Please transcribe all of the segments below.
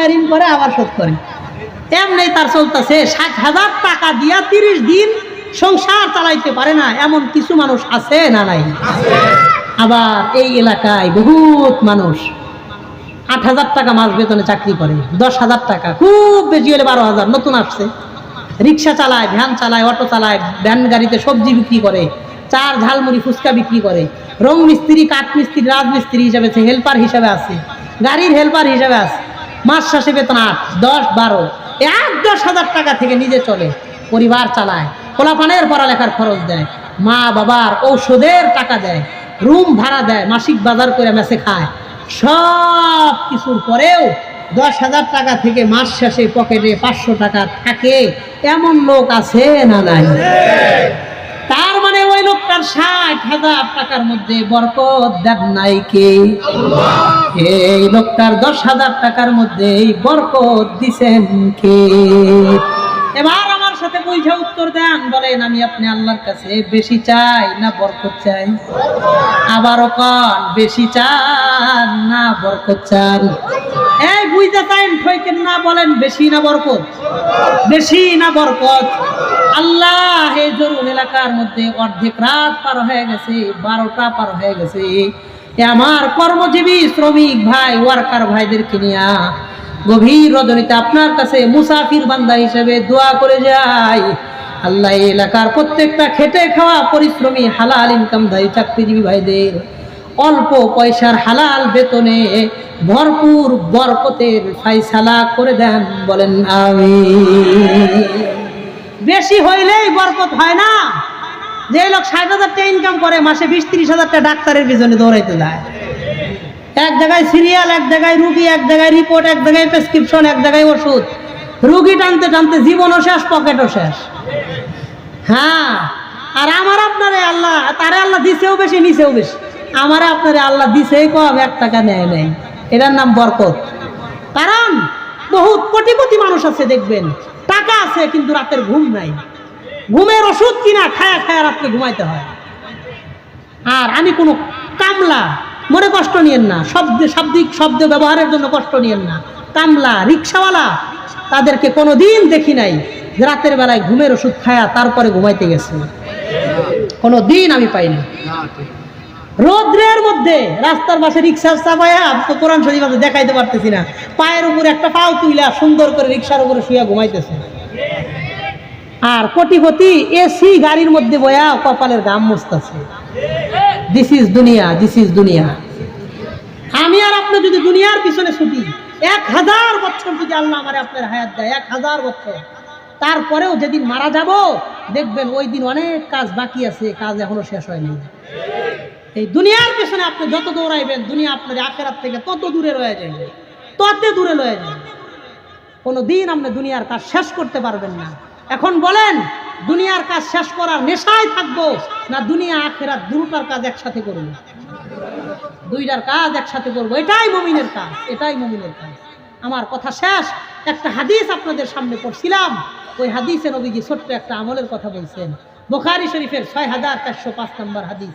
সময় ঋণ করে আবার শোধ করে। এমনি তার চলতেছে ষাট হাজার টাকা দিয়া তিরিশ দিন সংসার চালাইতে পারে না। এমন কিছু মানুষ আছে না নাই? আবার এই এলাকায় বহুত মানুষ। আট হাজার টাকা মাস বেতনে চাকরি করে, দশ হাজার টাকা, খুব বেশি হলে বারো হাজার, নতুন আসছে। রিক্সা চালায়, ভ্যান চালায়, অটো চালায়, ভ্যান গাড়িতে সবজি বিক্রি করে, চার ঝালমুড়ি ফুচকা বিক্রি করে, রং মিস্ত্রি, কাঠ মিস্ত্রি রাজমিস্ত্রি হিসাবে হেল্পার হিসাবে আছে, গাড়ির হেল্পার হিসাবে আছে। মাস শেষে বেতন আট, দশ, বারো। এক দশ হাজার টাকা থেকে নিজে চলে, পরিবার চালায়, পোলাপানের পড়ালেখার খরচ দেয়, মা বাবার ঔষধের টাকা দেয়, রুম ভাড়া দেয়, মাসিক বাজার করে মেসে খায়। সব কিছুর পরেও দশ হাজার টাকা থেকে মাস শেষে পকেটে পাঁচশো টাকা থাকে, এমন লোক আছে না নাই? লোকটার ষাট হাজার টাকার মধ্যে বরকত দেন নাই কে? এই লোকটার দশ হাজার টাকার মধ্যে বরকত দিছেন কে? এবার আমার সাথে বুঝে উত্তর দেন, বলেন, আমি আপনি আল্লাহর কাছে বেশি চাই না বরকত চাই? আবারও কন, বেশি চান না বরকত চান? এই বুঝতে চাইন ঠইকেন না, বলেন বেশি না বরকত? বেশি না বরকত? আল্লাহ, এই জরুন এলাকার মধ্যে অর্ধেক রাত পার হয়ে গেছে, বারোটা পার হয়ে গেছে। আমার কর্মজীবী, শ্রমিক ভাই ওয়ার্কার ভাইদেরকে নিয়া গভীর রজনীতে আপনার কাছে মুসাফির বান্দা হিসেবে দোয়া করে যাই। আল্লাহ এলাকার প্রত্যেকটা খেটে খাওয়া পরিশ্রমী, হালাল ইনকামধারী চাকরিজীবী ভাইদের অল্প পয়সার হালাল বেতনে ভরপুর বরকতের ফাইসালা করে দেন, বলেন আমি বেশি হইলেই বরকত হয় না। যে লোক ষাট হাজার টাকা ইনকাম করে, মাসে বিশ ত্রিশ হাজার টাকা ডাক্তারের পিছনে দৌড়াইতে যায়। এক জায়গায় সিরিয়াল এক জায়গায় রুগী, এক জায়গায় রিপোর্ট এক জায়গায় প্রেসক্রিপশন এক জায়গায় ওষুধ। রুগী টানতে টানতে জীবনও শেষ, পকেটও শেষ। হ্যাঁ আর আমার আপনারে আল্লাহ, তারে আল্লাহ দিছেও বেশি, নিছেও বেশি। আমারে আপনারে আল্লাহ দিছে কম এক টাকা নেয় নেই। এটার নাম বরকত। কারণ বহুত কোটি কোটি মানুষ আছে, দেখবেন। টাকা আছে, কিন্তু রাতের ঘুম নাই। ঘুমের ওষুধ কিনা, খায়া খায়া রাত্রে ঘুমাইতে হয়। আর আমি কোনো কামলা, মনে কষ্ট নিয়েন না। শব্দ, শাব্দিক শব্দ ব্যবহারের জন্য কষ্ট নিয়েন না। কামলা, রিক্সাওয়ালা, তাদেরকে কোনো দিন দেখি নাই রাতের বেলায় ঘুমের ওষুধ খায়া তারপরে ঘুমাইতে গেছে। কোনো দিন আমি পাইনি রৌদ্রের মধ্যে রাস্তার পাশে রিক্সার চাপায়া তো কোরআন শরীফ আছে, দেখাইতে পারতেছি না। পায়ের উপরে একটা পাও তুইলা সুন্দর করে রিক্সার উপরে শুয়ে ঘুমাইতেছে। আর কোটিপতি এসি গাড়ির মধ্যে বয়া কপালের গাম মুছতেছে। দিস ইজ দুনিয়া দিস ইজ দুনিয়া। আমি আর আপনি যদি দুনিয়ার পিছনে ছুটি, এক হাজার বছর যদি আল্লাহ আমার আপনার হায়াত দেয়, এক হাজার বছর। তারপরেও যেদিন মারা যাব, দেখবেন ওই দিন অনেক কাজ বাকি আছে, কাজ এখনও শেষ হয়নি। এই দুনিয়ার পেছনে আপনি যত দৌড়াইবেন, দুনিয়া আপনার আখেরাত থেকে তত দূরে রয়ে যাবে তত দূরে রয়ে যাবে কোনো দিন আপনি দুনিয়ার কাজ শেষ করতে পারবেন না। এখন বলেন, দুনিয়ার কাজ শেষ করার নেশায় থাকব না দুনিয়া, আখেরাত দুটার কাজ একসাথে করব? দুইটার কাজ একসাথে করব। এটাই মমিনের কাজ, এটাই মমিনের কাজ। আমার কথা শেষ। একটা হাদিস আপনাদের সামনে পড়ছিলাম। ওই হাদিসে নবীজি ছোট্ট একটা আমলের কথা বলছেন। বোখারি শরীফের ছয় হাজার চারশো পাঁচ নম্বর হাদিস।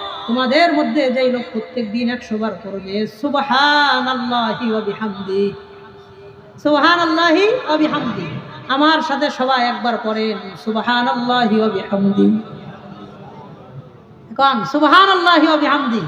তোমাদের মধ্যে যেই লোক প্রত্যেক দিন একশো বার করবে সুবহান আল্লাহি অবিহামদি সুবহান আল্লাহি অবিহামদি আমার সাথে সবাই একবার করেন সুবহান আল্লাহি অবিহামদি কন সুবহান আল্লাহি অবিহামদি